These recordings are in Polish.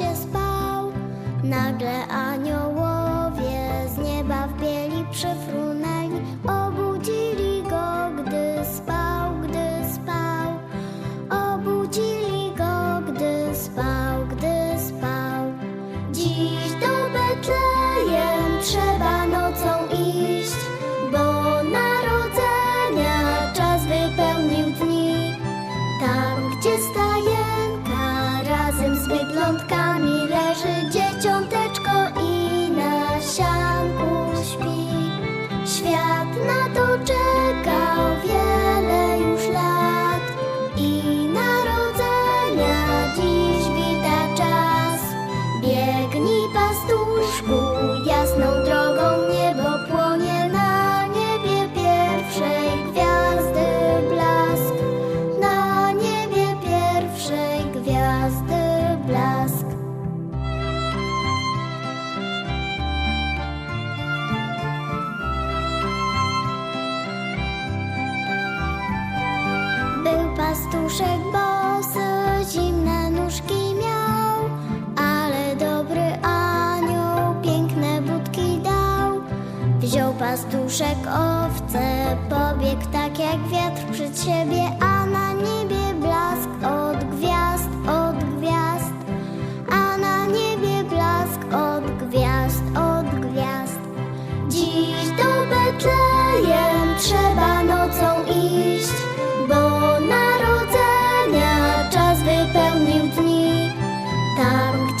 się spał. Nagle aniołowie z nieba w bieli przyfrunęli, obudzili go, gdy spał, gdy spał. Obudzili go, gdy spał, gdy spał. Dziś do Betlejem trzeba nocą iść, bo narodzenia czas wypełnił dni. Tam, gdzie stajenka razem z bydlątkami. gwiazdy blask. Był pastuszek bosy, zimne nóżki miał, ale dobry anioł piękne budki dał. Wziął pastuszek owce, pobiegł tak jak wiatr przed siebie, a na niebie blask od gwiazd.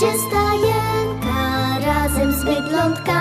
Gdzie stajenka razem z bydlątkami